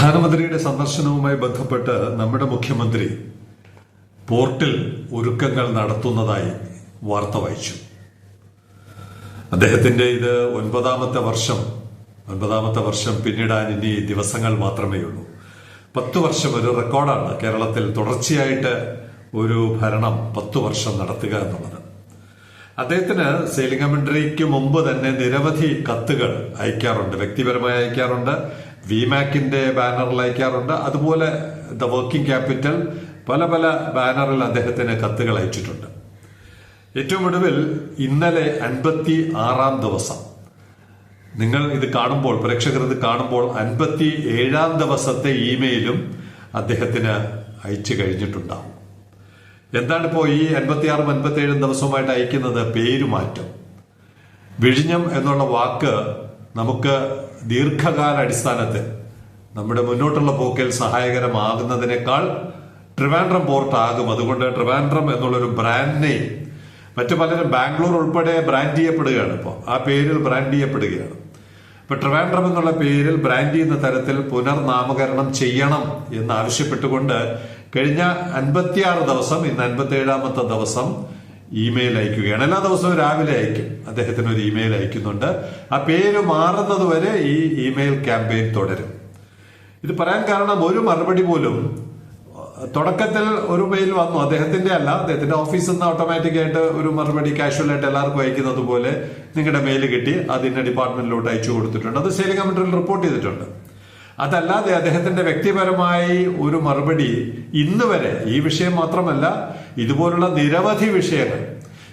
പ്രധാനമന്ത്രിയുടെ സന്ദർശനവുമായി ബന്ധപ്പെട്ട് നമ്മുടെ മുഖ്യമന്ത്രി പോർട്ടിൽ ഒരുക്കങ്ങൾ നടത്തുന്നതായി വാർത്ത വായിച്ചു. അദ്ദേഹത്തിന്റെ ഇത് ഒൻപതാമത്തെ വർഷം ഒൻപതാമത്തെ വർഷം പിന്നിടാൻ ഇനി ദിവസങ്ങൾ മാത്രമേ ഉള്ളൂ. പത്ത് വർഷം ഒരു റെക്കോർഡാണ് കേരളത്തിൽ തുടർച്ചയായിട്ട് ഒരു ഭരണം പത്തു വർഷം നടത്തുക എന്നുള്ളത്. അദ്ദേഹത്തിന് സെയിലിംഗ് മുമ്പ് തന്നെ നിരവധി കത്തുകൾ അയക്കാറുണ്ട് വ്യക്തിപരമായി അയക്കാറുണ്ട്. വിമാക്കിന്റെ ബാനറിൽ അയക്കാറുണ്ട്. അതുപോലെ ദ വർക്കിംഗ് ക്യാപിറ്റൽ പല പല ബാനറിൽ അദ്ദേഹത്തിന് കത്തുകൾ അയച്ചിട്ടുണ്ട്. ഏറ്റവും ഒടുവിൽ ഇന്നലെ അൻപത്തി ആറാം ദിവസം നിങ്ങൾ ഇത് കാണുമ്പോൾ പ്രേക്ഷകർ ഇത് കാണുമ്പോൾ അൻപത്തി ഏഴാം ദിവസത്തെ ഇമെയിലും അദ്ദേഹത്തിന് അയച്ചു കഴിഞ്ഞിട്ടുണ്ടാവും. എന്താണ് ഇപ്പോൾ ഈ അൻപത്തി ഏഴും ദിവസവുമായിട്ട് അയക്കുന്നത്? പേരുമാറ്റം. വിഴിഞ്ഞം എന്നുള്ള വാക്ക് നമുക്ക് ദീർഘകാല അടിസ്ഥാനത്തിൽ നമ്മുടെ മുന്നോട്ടുള്ള പോക്കിൽ സഹായകരമാകുന്നതിനേക്കാൾ ട്രിവാൻഡ്രം പോർട്ട് ആകും. അതുകൊണ്ട് ട്രിവാൻഡ്രം എന്നുള്ളൊരു ബ്രാൻഡ് നെയിം മറ്റു പലരും ബാംഗ്ലൂർ ഉൾപ്പെടെ ബ്രാൻഡ് ചെയ്യപ്പെടുകയാണ് ഇപ്പോൾ ആ പേരിൽ ബ്രാൻഡ് ചെയ്യപ്പെടുകയാണ്. ഇപ്പൊ ട്രിവാൻഡ്രം എന്നുള്ള പേരിൽ ബ്രാൻഡ് ചെയ്യുന്ന തരത്തിൽ പുനർനാമകരണം ചെയ്യണം എന്ന് ആവശ്യപ്പെട്ടുകൊണ്ട് കഴിഞ്ഞ അൻപത്തിയാറ് ദിവസം ഇന്ന് അൻപത്തി ഏഴാമത്തെ ദിവസം ഇമെയിൽ അയക്കുകയാണ്. എല്ലാ ദിവസവും രാവിലെ അയക്കും. അദ്ദേഹത്തിന് ഒരു ഇമെയിൽ അയക്കുന്നുണ്ട്. ആ പേര് മാറുന്നത് വരെ ഈ ഇമെയിൽ ക്യാമ്പയിൻ തുടരും. ഇത് പറയാൻ കാരണം ഒരു മറുപടി പോലും തുടക്കത്തിൽ ഒരു മെയിൽ വന്നു. അദ്ദേഹത്തിന്റെ അല്ല അദ്ദേഹത്തിന്റെ ഓഫീസിൽ നിന്ന് ഓട്ടോമാറ്റിക് ആയിട്ട് ഒരു മറുപടി കാഷ്വൽ ആയിട്ട് എല്ലാവർക്കും അയക്കുന്നത് പോലെ നിങ്ങളുടെ മെയിൽ കിട്ടി. അത് ഇന്ന ഡിപ്പാർട്ട്മെന്റിലോട്ട് അയച്ചു കൊടുത്തിട്ടുണ്ട്. അത് സെയിലിംഗ് കമ്മിറ്റിയിൽ റിപ്പോർട്ട് ചെയ്തിട്ടുണ്ട്. അതല്ലാതെ അദ്ദേഹത്തിന്റെ വ്യക്തിപരമായി ഒരു മറുപടി ഇന്ന് വരെ ഈ വിഷയം മാത്രമല്ല ഇതുപോലുള്ള നിരവധി വിഷയങ്ങൾ.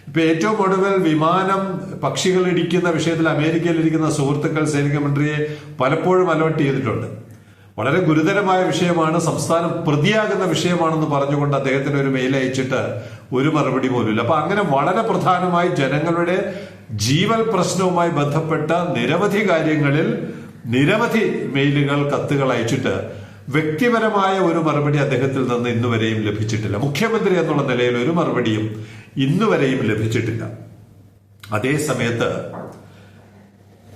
ഇപ്പൊ ഏറ്റവും ഒടുവിൽ വിമാനം പക്ഷികൾ ഇടിക്കുന്ന വിഷയത്തിൽ അമേരിക്കയിൽ ഇരിക്കുന്ന സുഹൃത്തുക്കൾ സൈനിക മന്ത്രിയെ പലപ്പോഴും അലോട്ട് ചെയ്തിട്ടുണ്ട്. വളരെ ഗുരുതരമായ വിഷയമാണ് സംസ്ഥാനം പ്രതിയാകുന്ന വിഷയമാണെന്ന് പറഞ്ഞുകൊണ്ട് അദ്ദേഹത്തിന് ഒരു മെയിൽ അയച്ചിട്ട് ഒരു മറുപടി പോലുമില്ല അപ്പൊ അങ്ങനെ വളരെ പ്രധാനമായി ജനങ്ങളുടെ ജീവൽ പ്രശ്നവുമായി ബന്ധപ്പെട്ട നിരവധി കാര്യങ്ങളിൽ നിരവധി മെയിലുകൾ കത്തുകൾ അയച്ചിട്ട് വ്യക്തിപരമായ ഒരു മറുപടി അദ്ദേഹത്തിൽ നിന്ന് ഇന്നുവരെയും ലഭിച്ചിട്ടില്ല. മുഖ്യമന്ത്രി എന്നുള്ള നിലയിൽ ഒരു മറുപടിയും ഇന്നുവരെയും ലഭിച്ചിട്ടില്ല. അതേ സമയത്ത്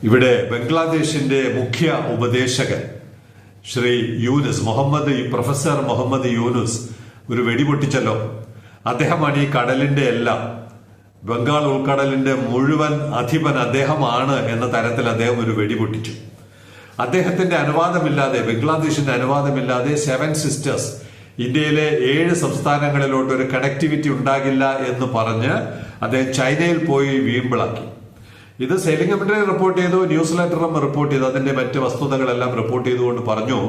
ഇവിടെ ബംഗ്ലാദേശിന്റെ മുഖ്യ ഉപദേശകൻ ശ്രീ യൂനുസ് മുഹമ്മദ് പ്രൊഫസർ മുഹമ്മദ് യൂനുസ് ഒരു വെടിപൊട്ടിച്ചല്ലോ അദ്ദേഹമാണ് ഈ കടലിന്റെ എല്ലാം ബംഗാൾ ഉൾക്കടലിന്റെ മുഴുവൻ അധിപൻ അദ്ദേഹമാണ് എന്ന തരത്തിൽ അദ്ദേഹം ഒരു വെടിപൊട്ടിച്ചു അദ്ദേഹത്തിന്റെ അനുവാദമില്ലാതെ ബംഗ്ലാദേശിന്റെ അനുവാദമില്ലാതെ സെവൻ സിസ്റ്റേഴ്സ് ഇന്ത്യയിലെ ഏഴ് സംസ്ഥാനങ്ങളിലോട്ട് ഒരു കണക്ടിവിറ്റി ഉണ്ടാകില്ല എന്ന് പറഞ്ഞ് അദ്ദേഹം ചൈനയിൽ പോയി വീമ്പിളാക്കി. ഇത് സെയിലിംഗ് കമ്മിറ്റി റിപ്പോർട്ട് ചെയ്തു ന്യൂസ് ലെറ്ററും റിപ്പോർട്ട് ചെയ്തു അതിന്റെ മറ്റ് വസ്തുതകളെല്ലാം റിപ്പോർട്ട് ചെയ്തുകൊണ്ട് പറഞ്ഞു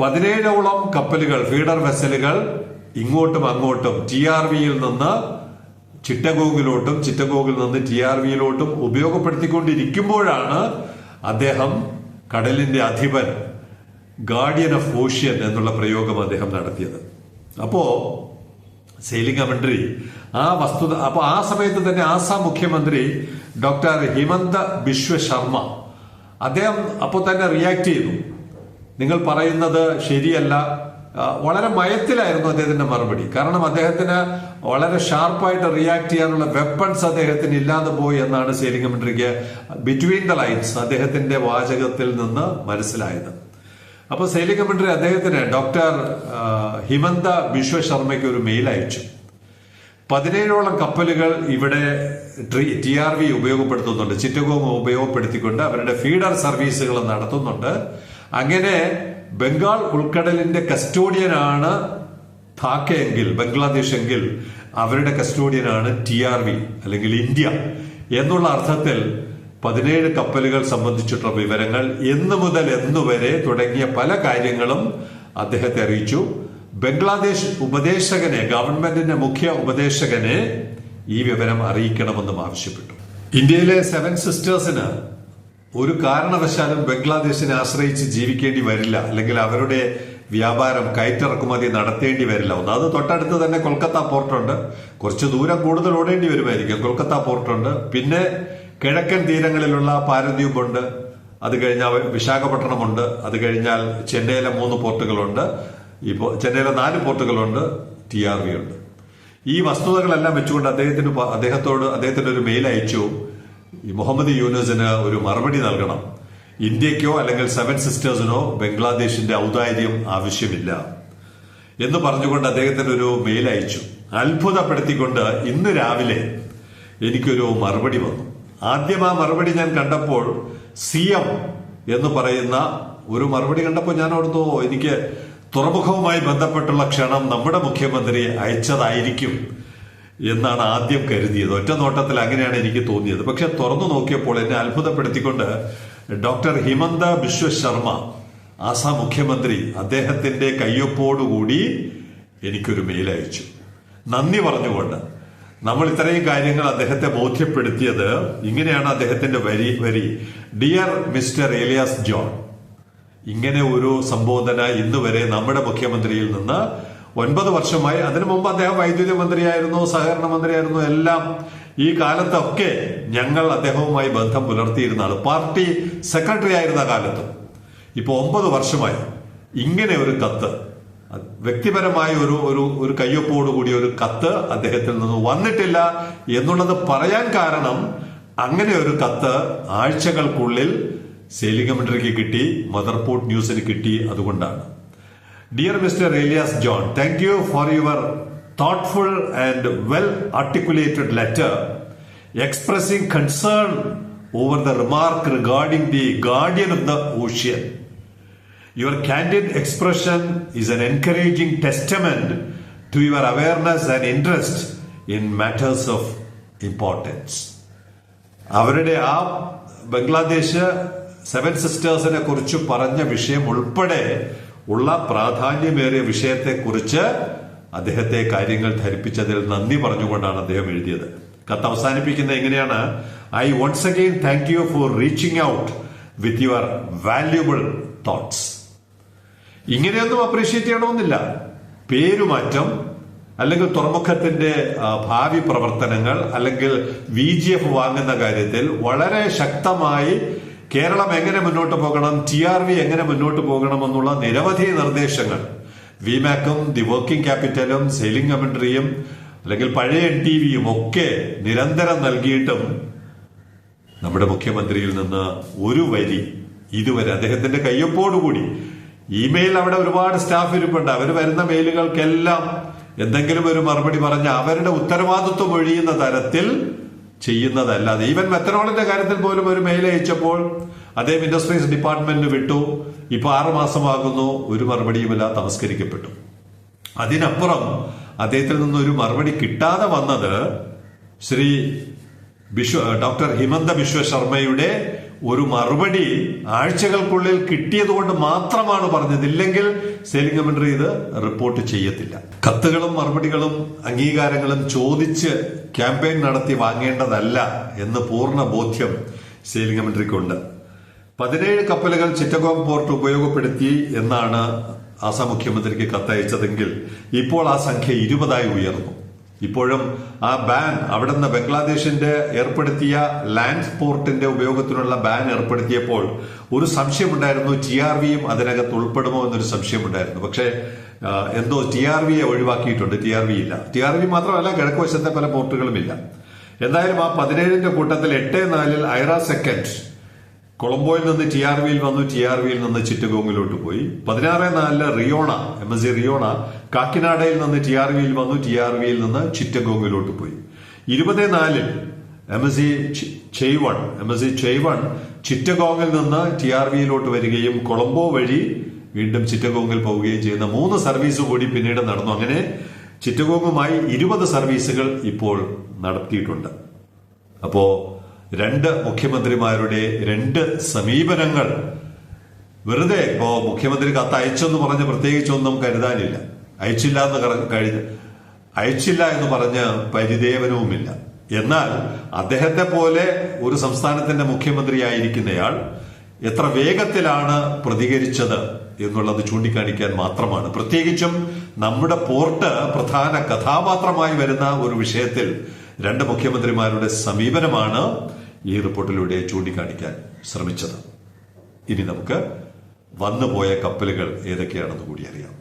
പതിനേഴോളം കപ്പലുകൾ ഫീഡർ വെസലുകൾ ഇങ്ങോട്ടും അങ്ങോട്ടും ടി ആർ വിയിൽ നിന്ന് ചിറ്റഗോഗിലോട്ടും ചിറ്റഗോഗിൽ നിന്ന് ടി ആർ വിയിലോട്ടും ഉപയോഗപ്പെടുത്തിക്കൊണ്ടിരിക്കുമ്പോഴാണ് അദ്ദേഹം കടലിന്റെ അധിപൻ ഗാർഡിയൻ ഓഫ് ഓഷ്യൻ എന്നുള്ള പ്രയോഗം അദ്ദേഹം നടത്തിയത്. അപ്പോ സെയിലിംഗ് കമന്ററി ആ വസ്തുത അപ്പൊ ആ സമയത്ത് തന്നെ ആസാം മുഖ്യമന്ത്രി ഡോക്ടർ ഹിമന്ത ബിശ്വ ശർമ്മ അദ്ദേഹം അപ്പോൾ തന്നെ റിയാക്ട് ചെയ്തു നിങ്ങൾ പറയുന്നത് ശരിയല്ല വളരെ മയത്തിലായിരുന്നു അദ്ദേഹത്തിന്റെ മറുപടി. കാരണം അദ്ദേഹത്തിന് വളരെ ഷാർപ്പായിട്ട് റിയാക്ട് ചെയ്യാനുള്ള വെപ്പൺസ് അദ്ദേഹത്തിന് ഇല്ലാതെ പോയി എന്നാണ് സേലിംഗ് മന്ത്രിക്ക് ബിറ്റ്വീൻ ദ ലൈൻസ് അദ്ദേഹത്തിന്റെ വാചകത്തിൽ നിന്ന് മനസ്സിലായത്. അപ്പൊ സേലിംഗ് മന്ത്രി അദ്ദേഹത്തിന് ഡോക്ടർ ഹിമന്ത ബിശ്വ ശർമ്മയ്ക്ക് ഒരു മെയിൽ അയച്ചു. പതിനേഴോളം കപ്പലുകൾ ഇവിടെ ടി ആർ വി ഉപയോഗപ്പെടുത്തുന്നുണ്ട്. ചിറ്റഗോങ് ഉപയോഗപ്പെടുത്തിക്കൊണ്ട് അവരുടെ ഫീഡർ സർവീസുകൾ നടത്തുന്നുണ്ട്. അങ്ങനെ ബംഗാൾ ഉൾക്കടലിന്റെ കസ്റ്റോഡിയനാണ് ധാക്കയെങ്കിൽ ബംഗ്ലാദേശ് എങ്കിൽ അവരുടെ കസ്റ്റോഡിയനാണ് ടി ആർ വി അല്ലെങ്കിൽ ഇന്ത്യ. എന്നുള്ള അർത്ഥത്തിൽ പതിനേഴ് കപ്പലുകൾ സംബന്ധിച്ചിട്ടുള്ള വിവരങ്ങൾ എന്ന് മുതൽ എന്നുവരെ തുടങ്ങിയ പല കാര്യങ്ങളും അദ്ദേഹത്തെ അറിയിച്ചു. ബംഗ്ലാദേശ് ഉപദേശകനെ ഗവൺമെന്റിന്റെ മുഖ്യ ഉപദേശകനെ ഈ വിവരം അറിയിക്കണമെന്നും ആവശ്യപ്പെട്ടു. ഇന്ത്യയിലെ സെവൻ സിസ്റ്റേഴ്സിന് ഒരു കാരണവശാലും ബംഗ്ലാദേശിനെ ആശ്രയിച്ച് ജീവിക്കേണ്ടി വരില്ല. അല്ലെങ്കിൽ അവരുടെ വ്യാപാരം കയറ്റിറക്കുമതി നടത്തേണ്ടി വരില്ല. ഒന്നാമത് തൊട്ടടുത്ത് തന്നെ കൊൽക്കത്ത പോർട്ടുണ്ട്. കുറച്ച് ദൂരം കൂടുതൽ ഓടേണ്ടി വരുമായിരിക്കും. കൊൽക്കത്ത പോർട്ടുണ്ട്. പിന്നെ കിഴക്കൻ തീരങ്ങളിലുള്ള പാരദ്വീപുണ്ട്. അത് കഴിഞ്ഞാൽ വിശാഖപട്ടണമുണ്ട്. അത് കഴിഞ്ഞാൽ ചെന്നൈയിലെ മൂന്ന് പോർട്ടുകളുണ്ട്. ഇപ്പോൾ ചെന്നൈയിലെ നാല് പോർട്ടുകളുണ്ട്. ടി ആർ വി ഉണ്ട്. ഈ വസ്തുതകളെല്ലാം വെച്ചുകൊണ്ട് അദ്ദേഹത്തിന് അദ്ദേഹത്തോട് അദ്ദേഹത്തിന് ഒരു മെയിൽ അയച്ചു. ഈ മുഹമ്മദ് യൂനസിന് ഒരു മറുപടി നൽകണം. ഇന്ത്യക്കോ അല്ലെങ്കിൽ സെവൻ സിസ്റ്റേഴ്സിനോ ബംഗ്ലാദേശിന്റെ ഔദാര്യം ആവശ്യമില്ല. എന്ന് പറഞ്ഞുകൊണ്ട് അദ്ദേഹത്തിന് ഒരു മെയിൽ അയച്ചു. അത്ഭുതപ്പെടുത്തിക്കൊണ്ട് ഇന്ന് രാവിലെ എനിക്കൊരു മറുപടി വന്നു. ആദ്യം ആ മറുപടി ഞാൻ കണ്ടപ്പോൾ സി എം എന്ന് പറയുന്ന ഒരു മറുപടി കണ്ടപ്പോൾ ഞാൻ ഓർത്തു "ഓ, എനിക്ക് തുറമുഖവുമായി ബന്ധപ്പെട്ടുള്ള ക്ഷണം നമ്മുടെ മുഖ്യമന്ത്രി അയച്ചതായിരിക്കും. എന്നാണ് ആദ്യം കരുതിയത്. ഒറ്റ നോട്ടത്തിൽ അങ്ങനെയാണ് എനിക്ക് തോന്നിയത്. പക്ഷെ തുറന്നു നോക്കിയപ്പോൾ എന്നെ അത്ഭുതപ്പെടുത്തിക്കൊണ്ട് ഡോക്ടർ ഹിമന്ത ബിശ്വ ശർമ്മ ആസാം മുഖ്യമന്ത്രി അദ്ദേഹത്തിന്റെ കയ്യൊപ്പോടുകൂടി എനിക്കൊരു മെയിൽ അയച്ചു. നന്ദി പറഞ്ഞുകൊണ്ട് നമ്മൾ ഇത്രയും കാര്യങ്ങൾ അദ്ദേഹത്തെ ബോധ്യപ്പെടുത്തിയത് ഇങ്ങനെയാണ് അദ്ദേഹത്തിന്റെ വരി വരി. ഡിയർ മിസ്റ്റർ ഏലിയാസ് ജോൺ ഇങ്ങനെ ഒരു സംബോധന ഇന്ന് വരെ നമ്മുടെ മുഖ്യമന്ത്രിയിൽ നിന്ന് ഒൻപത് വർഷമായി. അതിനു മുമ്പ് അദ്ദേഹം വൈദ്യുതി മന്ത്രിയായിരുന്നു സഹകരണ മന്ത്രിയായിരുന്നു. എല്ലാം ഈ കാലത്തൊക്കെ ഞങ്ങൾ അദ്ദേഹവുമായി ബന്ധം പുലർത്തിയിരുന്ന ആൾ പാർട്ടി സെക്രട്ടറി ആയിരുന്ന കാലത്ത്. ഇപ്പൊ ഒമ്പത് വർഷമായി. ഇങ്ങനെ ഒരു കത്ത് വ്യക്തിപരമായ ഒരു ഒരു ഒരു കയ്യൊപ്പോടുകൂടി ഒരു കത്ത് അദ്ദേഹത്തിൽ നിന്ന് വന്നിട്ടില്ല എന്നുള്ളത് പറയാൻ കാരണം അങ്ങനെ ഒരു കത്ത് ആഴ്ചകൾക്കുള്ളിൽ സെയിലിംഗ് കമന്ററിക്ക് കിട്ടി മദർപോർട്ട് ന്യൂസിന് കിട്ടി അതുകൊണ്ടാണ്. Dear Mr. Elias John, thank you for your thoughtful and well articulated letter expressing concern over the remark regarding the guardian of the ocean. Your candid expression is an encouraging testament to your awareness and interest in matters of importance. അവരുടെ ആ Bangladesh seven സിസ്റ്റേഴ്സിനെ കുറിച്ച് പറഞ്ഞ വിഷയം ഉൾപ്പെടെ ഉള്ള പ്രാധാന്യമേറിയ വിഷയത്തെക്കുറിച്ച് അദ്ദേഹത്തെ കാര്യങ്ങൾ ധരിപ്പിച്ചതിൽ നന്ദി പറഞ്ഞുകൊണ്ടാണ് അദ്ദേഹം എഴുതിയത്. കത്ത് അവസാനിപ്പിക്കുന്നത് എങ്ങനെയാണ്? I once again thank you for reaching out with your valuable thoughts ഇങ്ങനെയൊന്നും അപ്രീഷിയേറ്റ് ചെയ്യണമെന്നില്ല. പേരുമാറ്റം അല്ലെങ്കിൽ തുറമുഖത്തിന്റെ ഭാവി പ്രവർത്തനങ്ങൾ അല്ലെങ്കിൽ വി ജി എഫ് വാങ്ങുന്ന കാര്യത്തിൽ വളരെ ശക്തമായി കേരളം എങ്ങനെ മുന്നോട്ട് പോകണം ടി ആർ വി എങ്ങനെ മുന്നോട്ട് പോകണം എന്നുള്ള നിരവധി നിർദ്ദേശങ്ങൾ. വിമാക്കും ദി വർക്കിംഗ് ക്യാപിറ്റലും സെയിലിംഗ് കമന്ററിയും അല്ലെങ്കിൽ പഴയ എൻ ടി വിയും ഒക്കെ നിരന്തരം നൽകിയിട്ടും നമ്മുടെ മുഖ്യമന്ത്രിയിൽ നിന്ന് ഒരു വരി ഇതുവരെ അദ്ദേഹത്തിന്റെ കയ്യൊപ്പോടുകൂടി. ഇമെയിൽ അവിടെ ഒരുപാട് സ്റ്റാഫ് ഇരിപ്പുണ്ട്. അവർ വരുന്ന മെയിലുകൾക്കെല്ലാം എന്തെങ്കിലും ഒരു മറുപടി പറഞ്ഞ് അവരുടെ ഉത്തരവാദിത്വം ഒഴിയുന്ന തരത്തിൽ ചെയ്യുന്നതല്ലാതെ. ഈവൻ മെത്തനോളിന്റെ കാര്യത്തിൽ പോലും ഒരു മെയിൽ അയച്ചപ്പോൾ അദ്ദേഹം ഇൻഡസ്ട്രീസ് ഡിപ്പാർട്ട്മെന്റ് വിട്ടു. ഇപ്പൊ ആറു മാസമാകുന്നു. ഒരു മറുപടിയുമില്ല തമസ്കരിക്കപ്പെട്ടു. അതിനപ്പുറം അദ്ദേഹത്തിൽ നിന്ന് ഒരു മറുപടി കിട്ടാതെ വന്നത് ശ്രീ ബിശ്വ ഡോക്ടർ ഹിമന്ത ബിശ്വ ശർമ്മയുടെ ഒരു മറുപടി ആഴ്ചകൾക്കുള്ളിൽ കിട്ടിയതുകൊണ്ട് മാത്രമാണ് പറഞ്ഞത്. ഇല്ലെങ്കിൽ സെയിലിംഗ് കമന്ററി ഇത് റിപ്പോർട്ട് ചെയ്യത്തില്ല. കത്തുകളും മറുപടികളും അംഗീകാരങ്ങളും ചോദിച്ച് ക്യാമ്പയിൻ നടത്തി വാങ്ങേണ്ടതല്ല എന്ന് പൂർണ ബോധ്യം സെയിലിംഗ് കമന്ററിക്കുണ്ട്. പതിനേഴ് കപ്പലുകൾ ചിറ്റഗോങ് പോർട്ട് ഉപയോഗപ്പെടുത്തി എന്നാണ് ആസാം മുഖ്യമന്ത്രിക്ക് കത്തയച്ചതെങ്കിൽ ഇപ്പോൾ ആ സംഖ്യ ഇരുപതായി ഉയർന്നു. ഇപ്പോഴും ആ ബാൻ അവിടെ നിന്ന് ബംഗ്ലാദേശിന്റെ ഏർപ്പെടുത്തിയ ലാൻഡ് പോർട്ടിന്റെ ഉപയോഗത്തിനുള്ള ബാൻ ഏർപ്പെടുത്തിയപ്പോൾ ഒരു സംശയമുണ്ടായിരുന്നു ടി ആർ വിയും അതിനകത്ത് ഉൾപ്പെടുമോ എന്നൊരു സംശയമുണ്ടായിരുന്നു. പക്ഷേ എന്തോ ടി ആർ വിയെ ഒഴിവാക്കിയിട്ടുണ്ട്. ടി ആർ വി ഇല്ല. ടി ആർ വി മാത്രമല്ല കിഴക്കുവശത്തെ പല പോർട്ടുകളും ഇല്ല. എന്തായാലും ആ പതിനേഴിന്റെ കൂട്ടത്തിൽ എട്ട് നാലിൽ ഐറ സെക്കൻഡ് കൊളംബോയിൽ നിന്ന് ടി ആർ വിയിൽ വന്നു. ടി ആർ വിയിൽ നിന്ന് ചിറ്റഗോങ്ങിലോട്ട് പോയി. പതിനാറ് നാലിൽ റിയോണ എം എസ് സി റിയോണ കാക്കിനാടയിൽ നിന്ന് ടി ആർ വിയിൽ വന്നു. ടി ആർ വിയിൽ നിന്ന് ചിറ്റഗോങ്ങിലോട്ട് പോയി. ഇരുപത് നാലിൽ എം എസ് സി ചെയ്വൺ എം എസ് സി ചെയ്വൺ ചിറ്റഗോങ്ങിൽ നിന്ന് ടി ആർ വിയിലോട്ട് വരികയും കൊളംബോ വഴി വീണ്ടും ചിറ്റഗോങ്ങിൽ പോവുകയും ചെയ്യുന്ന മൂന്ന് സർവീസ് കൂടി പിന്നീട് നടന്നു. അങ്ങനെ ചിറ്റഗോങ്ങുമായി ഇരുപത് സർവീസുകൾ ഇപ്പോൾ നടത്തിയിട്ടുണ്ട്. അപ്പോ രണ്ട് മുഖ്യമന്ത്രിമാരുടെ രണ്ട് സമീപനങ്ങൾ വെറുതെ ഇപ്പോ മുഖ്യമന്ത്രി കത്ത് അയച്ചെന്ന് പറഞ്ഞ് പ്രത്യേകിച്ചൊന്നും കരുതാനില്ല. അയച്ചില്ല എന്ന് കഴിഞ്ഞ് അയച്ചില്ല എന്ന് പറഞ്ഞ് പരിദേവനവുമില്ല. എന്നാൽ അദ്ദേഹത്തെ പോലെ ഒരു സംസ്ഥാനത്തിന്റെ മുഖ്യമന്ത്രിയായിരിക്കുന്നയാൾ എത്ര വേഗത്തിലാണ് പ്രതികരിച്ചത് എന്നുള്ളത് ചൂണ്ടിക്കാണിക്കാൻ മാത്രമാണ്. പ്രത്യേകിച്ചും നമ്മുടെ പോർട്ട് പ്രധാന കഥാപാത്രമായി വരുന്ന ഒരു വിഷയത്തിൽ രണ്ട് മുഖ്യമന്ത്രിമാരുടെ സമീപനമാണ് ഈ റിപ്പോർട്ടിലൂടെ ചൂണ്ടിക്കാണിക്കാൻ ശ്രമിച്ചത്. ഇനി നമുക്ക് വന്നുപോയ കപ്പലുകൾ ഏതൊക്കെയാണെന്ന് കൂടി അറിയാം.